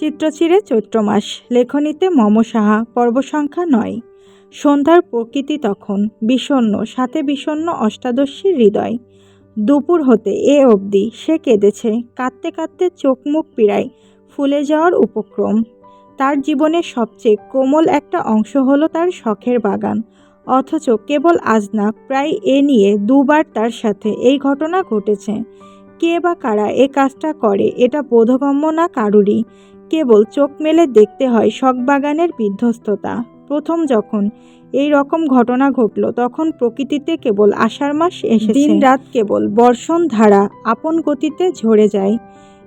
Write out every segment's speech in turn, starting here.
চিত্রচিরে চৈত্র মাস। লেখনীতে মম সাহা, পর্ব সংখ্যা নয়। সন্ধ্যার প্রকৃতি তখন, বিষণ্ণ, সাথে বিষণ্ণ অষ্টাদশীর হৃদয়। দুপুর হতে এ অবধি সে কেঁদেছে, কাঁদতে কাঁদতে চোখ মুখ পীড়ায়, ফুলে যাওয়ার উপক্রম। তার জীবনের সবচেয়ে কোমল একটা অংশ হলো তার শখের বাগান। অথচ কেবল আজ না, প্রায় এ নিয়ে দুবার তার সাথে এই ঘটনা ঘটেছে। কে বা কারা এ কাজটা করে, এটা বোধগম্য না কারুরই? কেবল চোখ মেলে দেখতে হয় শখবাগানের বিধ্বস্ততা। প্রথম যখন এই রকম ঘটনা ঘটল, তখন প্রকৃতিতে কেবল আষাঢ় মাস এসে দিন রাত কেবল বর্ষণ ধারা আপন গতিতে ঝরে যায়।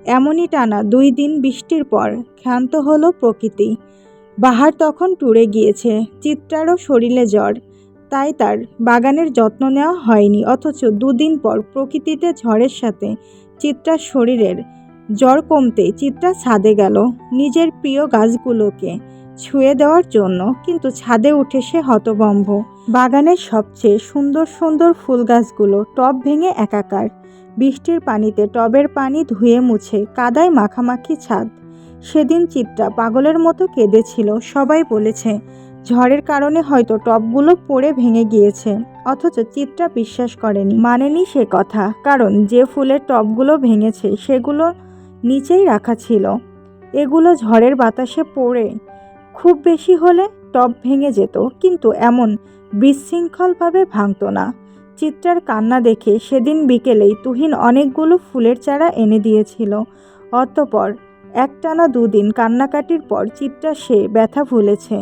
এমনই টানা দুই দিন বৃষ্টির পর ক্ষান্ত হলো প্রকৃতি। বাহার তখন টুরে গিয়েছে, চিত্রারও শরীরে জ্বর। তাই তার বাগানের যত্ন নেওয়া হয়নি, অথচ দুদিন পর প্রকৃতিতে ঝড়ের সাথে চিত্রার শরীরের জ্বর কমতেই চিত্রা ছাদে গেল নিজের প্রিয় গাছগুলোকে ছুঁয়ে দেওয়ার জন্য, কিন্তু ছাদে উঠে সে হতবম্ব বাগানের সবচেয়ে সুন্দর সুন্দর ফুল গাছগুলো টব ভেঙে একাকার। বৃষ্টির পানিতে টবের পানি ধুয়ে মুছে কাদায় মাখামাখি ছাদ। সেদিন চিত্রা পাগলের মতো কেঁদেছিল, সবাই বলেছে, ঝড়ের কারণে হয়তো টবগুলো পড়ে ভেঙে গিয়েছে। অথচ চিত্রা বিশ্বাস করেনি, মানেনি সে কথা, কারণ যে ফুলের টবগুলো ভেঙেছে সেগুলো নিচেই রাখা ছিল। এগুলো ঝড়ের বাতাসে পড়ে খুব বেশি হলে টব ভেঙে যেত, কিন্তু এমন বিশৃঙ্খলভাবে ভাঙতো না। চিত্রার কান্না দেখে সেদিন বিকেলেই তুহিন অনেকগুলো ফুলের চারা এনে দিয়েছিল। অতপর একটানা দুদিন কান্নাকাটির পর চিত্রা সে ব্যথা ভুলেছে।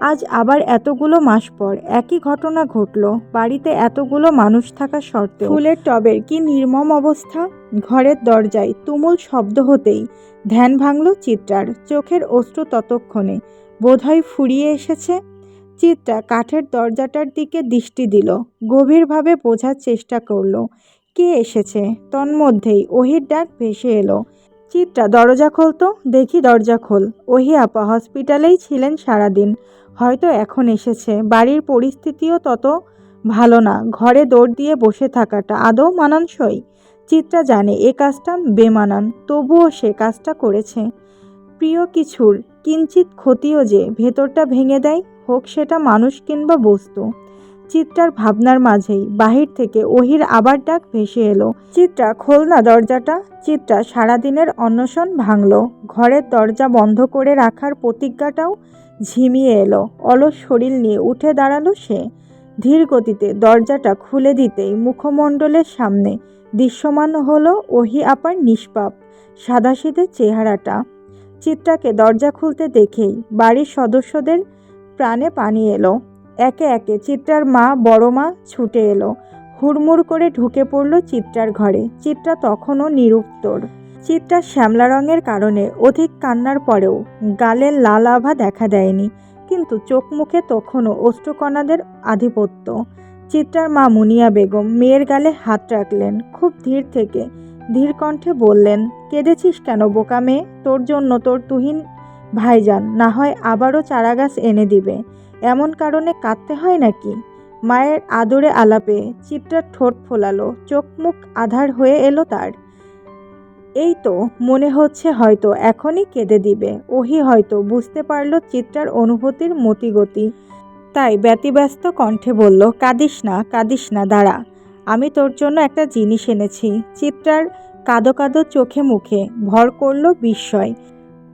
আজ আবার এতগুলো মাস পর একই ঘটনা ঘটল। বাড়িতে এতগুলো মানুষ থাকা সত্ত্বেও। ফুলের টবের কি নির্মম অবস্থা? ঘরের দরজায় তুমুল শব্দ হতেই ধ্যান ভাঙল চিত্রার। চোখের অশ্রু ততক্ষণে বোধহয় ফুরিয়ে এসেছে। চিত্রা কাঠের দরজাটার দিকে দৃষ্টি দিল। গভীরভাবে বোঝার চেষ্টা করল, কে এসেছে? তন্মধ্যেই ওহির ডাক ভেসে এলো। চিত্রা, দরজা খোলতো দেখি দরজা খোল। ওহি আপা হসপিটালেই ছিলেন সারাদিন। হয়তো এখন এসেছে। বাড়ির পরিস্থিতিও তত ভালো না। ঘরে দৌড় দিয়ে বসে থাকাটা আদৌ মানানসই? চিত্রা জানে, এ কাজটা বেমানান। তবুও সে কাজটা করেছে। প্রিয় কিছুর কিঞ্চিত ক্ষতিও যে ভেতরটা ভেঙে দেয়, হোক সেটা মানুষ কিংবা বস্তু। চিত্রার ভাবনার মাঝেই বাহির থেকে ওহির আবার ডাক ভেসে এলো। চিত্রা খোলনা দরজাটা। চিত্রা, সারাদিনের অন্বেষণ ভাঙল। ঘরের দরজা বন্ধ করে রাখার প্রতিজ্ঞাটাও ঝিমিয়ে এলো। অলস শরীর নিয়ে উঠে দাঁড়াল সে। ধীর গতিতে দরজাটা খুলে দিতেই মুখমণ্ডলের সামনে দৃশ্যমান হলো ওহি আপার নিষ্পাপ, সাদাসিধে চেহারাটা। চিত্রাকে দরজা খুলতে দেখেই বাড়ির সদস্যদের প্রাণে পানি এলো। একে একে চিত্রার মা, বড় মা ছুটে এলো। হুড়মুড় করে ঢুকে পড়ল চিত্রার ঘরে। চিত্রা তখনও নিরুত্তর। চিত্রার শ্যামলা রঙের কারণে অধিক কান্নার পরেও গালের লাল আভা দেখা দেয়নি, কিন্তু চোখ মুখে তখনও অষ্টকণাদের আধিপত্য। চিত্রার মা মুনিয়া বেগম মেয়ের গালে হাত রাখলেন, খুব ধীর থেকে। ধীর কণ্ঠে বললেন, কেঁদেছিস কেন বোকা মেয়ে? তোর জন্য তোর তুহিন ভাইজান, না হয় আবারও চারাগাছ এনে দিবে। এমন কারণে কাঁদতে হয় নাকি? মায়ের আদরে আলাপে চিত্রার ঠোঁট ফোলালো চোখ মুখ আধার হয়ে এলো তার। এই তো, মনে হচ্ছে হয়তো এখনই কেঁদে দিবে। ওহি হয়তো বুঝতে পারল চিত্রার অনুভূতির মতিগতি। তাই ব্যতিব্যস্ত কণ্ঠে বলল, কাঁদিস না কাঁদিস না, দাঁড়া। আমি তোর জন্য একটা জিনিস এনেছি। চিত্রার কাদো কাদো চোখে মুখে ভর করল বিস্ময়।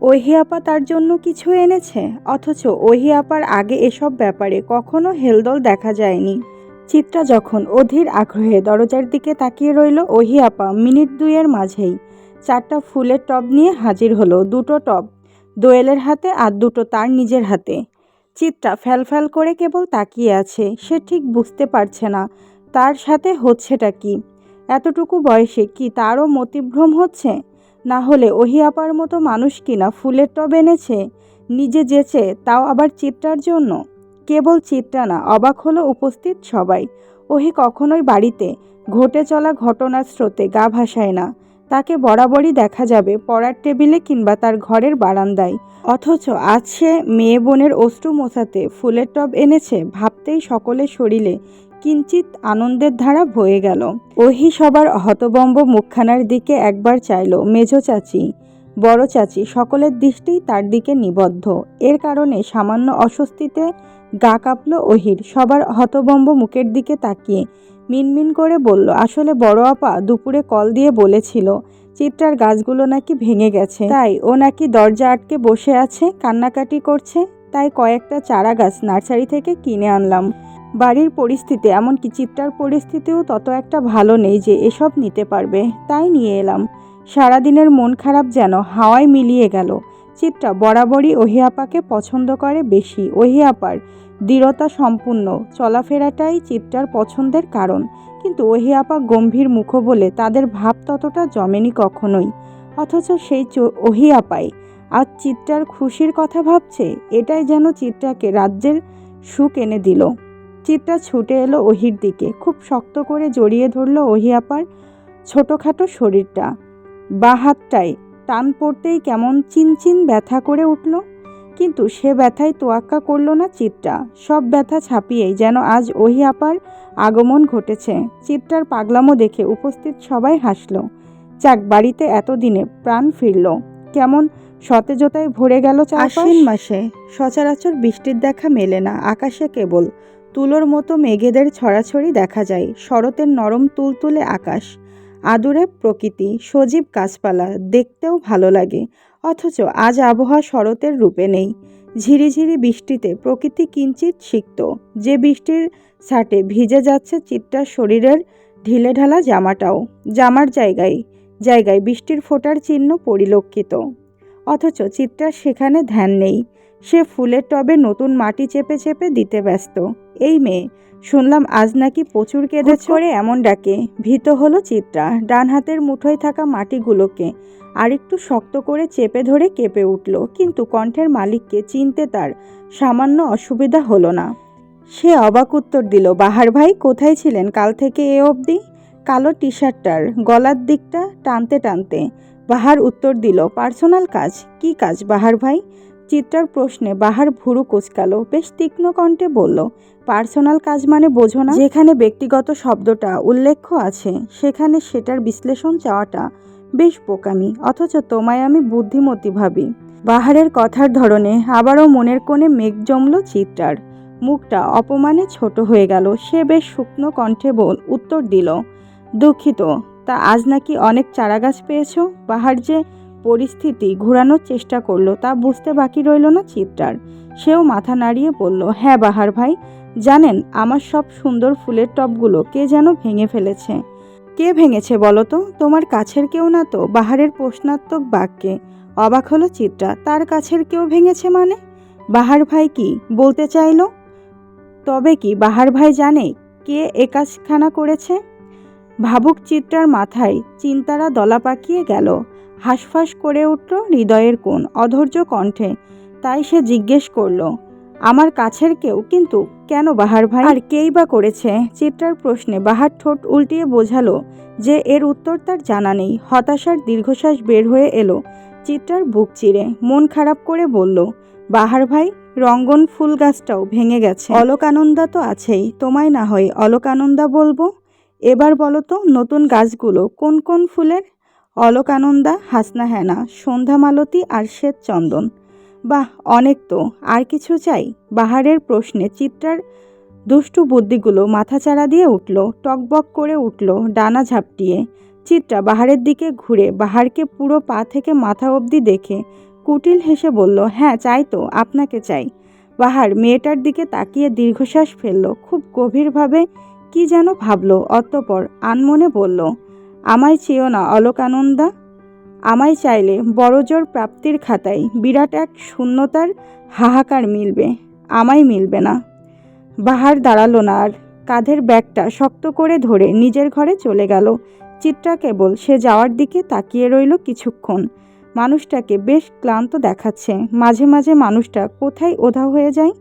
ওহি আপা তার জন্য কিছু এনেছে? অথচ ওহি আপার আগে এসব ব্যাপারে কখনো হেলদোল দেখা যায়নি। চিত্রা যখন অধীর আগ্রহে দরজার দিকে তাকিয়ে রইল, ওহি আপা, মিনিট দুইয়ের মাঝেই। চারটা ফুলের টব নিয়ে হাজির হলো দুটো টব, দোয়েলের হাতে আর দুটো তার নিজের হাতে। চিত্রা ফ্যালফ্যাল করে কেবল তাকিয়ে আছে, সে ঠিক বুঝতে পারছে না, তার সাথে হচ্ছেটা কি? এতটুকু বয়সে কি তারও মতিভ্রম হচ্ছে? না হলে ওহি আপার মতো মানুষ কিনা ফুলের টব এনেছে? নিজে যেচে, তাও আবার চিত্রার জন্য? কেবল চিত্রা না, অবাক হলো উপস্থিত সবাই। ওহি কখনোই বাড়িতে, ঘটে চলা ঘটনার স্রোতে গা ভাসায় না। তাকে বরাবরই দেখা যাবে পড়ার টেবিলে কিংবা তার ঘরের বারান্দায়। অথচ আজ সে মেয়ে বোনের অশ্রু মোছাতে ফুলের টব এনেছে ভাবতেই সকলের শরীরে কিঞ্চিত আনন্দের ধারা বয়ে গেল। ওহি সবার হতবম্ব মুখখানার দিকে একবার চাইল মেঝো চাচি, বড় চাচি, সকলের দৃষ্টিই তার দিকে নিবদ্ধ। এর কারণে সামান্য অস্বস্তিতে গা কাঁপল ওহির। সবার হতবম্ব মুখের দিকে তাকিয়ে মিনমিন করে বলল, আসলে বড় আপা দুপুরে কল দিয়ে বলেছিল, চিত্রার গাছগুলো নাকি ভেঙে গেছে। তাই ও নাকি দরজা আটকে বসে আছে, কান্নাকাটি করছে। তাই কয়েকটা চারা গাছ নার্সারি থেকে কিনে আনলাম। বাড়ির পরিস্থিতি, এমনকি চিত্রার পরিস্থিতিও তত একটা ভালো নেই যে এসব নিতে পারবে। তাই নিয়ে এলাম। সারাদিনের মন খারাপ যেন হাওয়ায় মিলিয়ে গেল। চিত্রা বরাবরই ওহিয়াপাকে পছন্দ করে বেশি। ওহিয়াপার দৃঢ়তা সম্পূর্ণ। চলাফেরাটাই চিত্রার পছন্দের কারণ। কিন্তু ওহিয়াপা গম্ভীর মুখ বলে তাদের ভাব ততটা জমেনি কখনোই। অথচ সেই চো- ওহিয়াপাই আজ চিত্রার খুশির কথা ভাবছে, এটাই যেন চিত্রাকে রাজ্যের সুখ এনে দিল। চিত্রা ছুটে এলো ওহির দিকে, খুব শক্ত করে জড়িয়ে ধরল ওহিয়াপার ছোটোখাটো শরীরটা। বা হাতটায় টান পড়তেই কেমন চিনচিন ব্যথা করে উঠল। কিন্তু সে ব্যথায় তোয়াক্কা করল না চিত্রা। সব ব্যথা ছাপিয়েই যেন আজ ওহি আপার আগমন ঘটেছে। চিত্রার পাগলামো দেখে উপস্থিত সবাই হাসল। যাক বাড়িতে এতদিনে প্রাণ ফিরল। কেমন সতেজতায় ভরে গেল আশ্বিন মাসে সচরাচর বৃষ্টির দেখা মেলে না, আকাশে কেবল। তুলোর মতো মেঘেদের ছড়াছড়ি দেখা যায়, শরতের নরম তুলতুলে আকাশ। আদুরে প্রকৃতি, সজীব গাছপালা, দেখতেও ভালো লাগে। অথচ আজ আবহাওয়া শরতের রূপে নেই। ঝিরিঝিরি বৃষ্টিতে প্রকৃতি কিঞ্চিত সিক্ত। যে বৃষ্টির ছাটে ভিজে যাচ্ছে চিত্রার শরীরের ঢিলেঢালা জামাটাও। জামার জায়গায় জায়গায় বৃষ্টির ফোঁটার চিহ্ন পরিলক্ষিত। অথচ চিত্রার সেখানে ধ্যান নেই। সে ফুলের টবে নতুন মাটি চেপে চেপে দিতে ব্যস্ত। এই মেয়ে শুনলাম আজ নাকি প্রচুর কেঁদে করে এমন ডাকে। ভীত হলো চিত্রা। ডান হাতের মুঠোয় থাকা মাটিগুলোকে আরেকটু শক্ত করে চেপে ধরে কেঁপে উঠল। কিন্তু কণ্ঠের মালিককে চিনতে তার সামান্য অসুবিধা হলো না। সে অবাক উত্তর দিল বাহার ভাই কোথায় ছিলেন কাল থেকে এ অবধি? কালো টি শার্টটার গলার দিকটা টানতে টানতে বাহার উত্তর দিল পার্সোনাল কাজ। কি কাজ বাহার ভাই? চিত্রার প্রশ্নে বাহার ভুরু কোচকালো। বেশ তীক্ষ্ণ কণ্ঠে বলল, পার্সোনাল কাজ মানে বোঝো না। যেখানে ব্যক্তিগত শব্দটা উল্লেখ্য আছে, সেখানে সেটার বিশ্লেষণ চাওয়াটা বেশ বোকামি। অথচ তোমায় আমি বুদ্ধিমতী ভাবি। বাহারের কথার ধরনে আবারও মনের কোণে মেঘ জমল চিত্রার। মুখটা অপমানে ছোট হয়ে গেল। সে বেশ শুকনো কণ্ঠে বল উত্তর দিল, দুঃখিত, তা আজ নাকি অনেক চারাগাছ পেয়েছ? বাহার যে পরিস্থিতি ঘোরানোর চেষ্টা করল, তা বুঝতে বাকি রইল না চিত্রার। সেও মাথা নাড়িয়ে বলল হ্যাঁ বাহার ভাই, জানেন আমার সব সুন্দর ফুলের টবগুলো কে যেন ভেঙে ফেলেছে। কে ভেঙেছে বলো তো? তোমার কাছের কেউ না তো? বাহারের প্রশ্নাত্মক বাক্যে। অবাক হলো চিত্রা, তার কাছের কেউ ভেঙেছে মানে? বাহার ভাই কি বলতে চাইলো? তবে কি বাহার ভাই জানে কে এ কাজখানা করেছে? ভাবুক চিত্রার মাথায় চিন্তারা দলা পাকিয়ে গেল। হাঁসফাঁস করে উঠল হৃদয়ের কোণ অধৈর্য কণ্ঠে। তাই সে জিজ্ঞেস করল, আমার কাছের কেউ কিন্তু কেন বাহার ভাই? আর কেই বা করেছে? চিত্রার প্রশ্নে বাহার ঠোঁট উল্টিয়ে বোঝালো যে এর উত্তর তার জানা নেই। হতাশার দীর্ঘশ্বাস বের হয়ে এলো চিত্রার বুক চিরে। মন খারাপ করে বলল, বাহার ভাই, রঙ্গন ফুল গাছটাও ভেঙে গেছে। অলোকানন্দা তো আছেই, তোমায় না হয় অলোকানন্দা বলব? এবার বলো তো নতুন গাছগুলো কোন কোন ফুলের? অলোকানন্দা, হাসনা হেনা, সন্ধ্যা মালতী আর শ্বেত চন্দন। বাহ, অনেক তো, আর কিছু চাই? বাহারের প্রশ্নে চিত্রার দুষ্টু বুদ্ধিগুলো মাথাচাড়া দিয়ে উঠল, টকবক করে উঠল, ডানা ঝাপটিয়ে। চিত্রা বাহারের দিকে ঘুরে বাহারকে পুরো পা থেকে মাথা অবধি দেখে কুটিল হেসে বলল হ্যাঁ চাই তো, আপনাকে চাই। বাহার মেয়েটার দিকে তাকিয়ে দীর্ঘশ্বাস ফেলল, খুব গভীরভাবে কি যেন ভাবলো, অতঃপর আনমনে বলল আমায় চেয়েও না, অলোকানন্দা। আমায় চাইলে বড়জোর প্রাপ্তির খাতায় বিরাট এক শূন্যতার হাহাকার মিলবে, আমায় মিলবে না। বাহার দাঁড়াল না আর কাঁধের ব্যাগটা শক্ত করে ধরে নিজের ঘরে চলে গেল। চিত্রা কেবল সে যাওয়ার দিকে তাকিয়ে রইল কিছুক্ষণ। মানুষটাকে বেশ ক্লান্ত দেখাচ্ছে। মাঝে মাঝে মানুষটা কোথায় ওধা হয়ে যায়?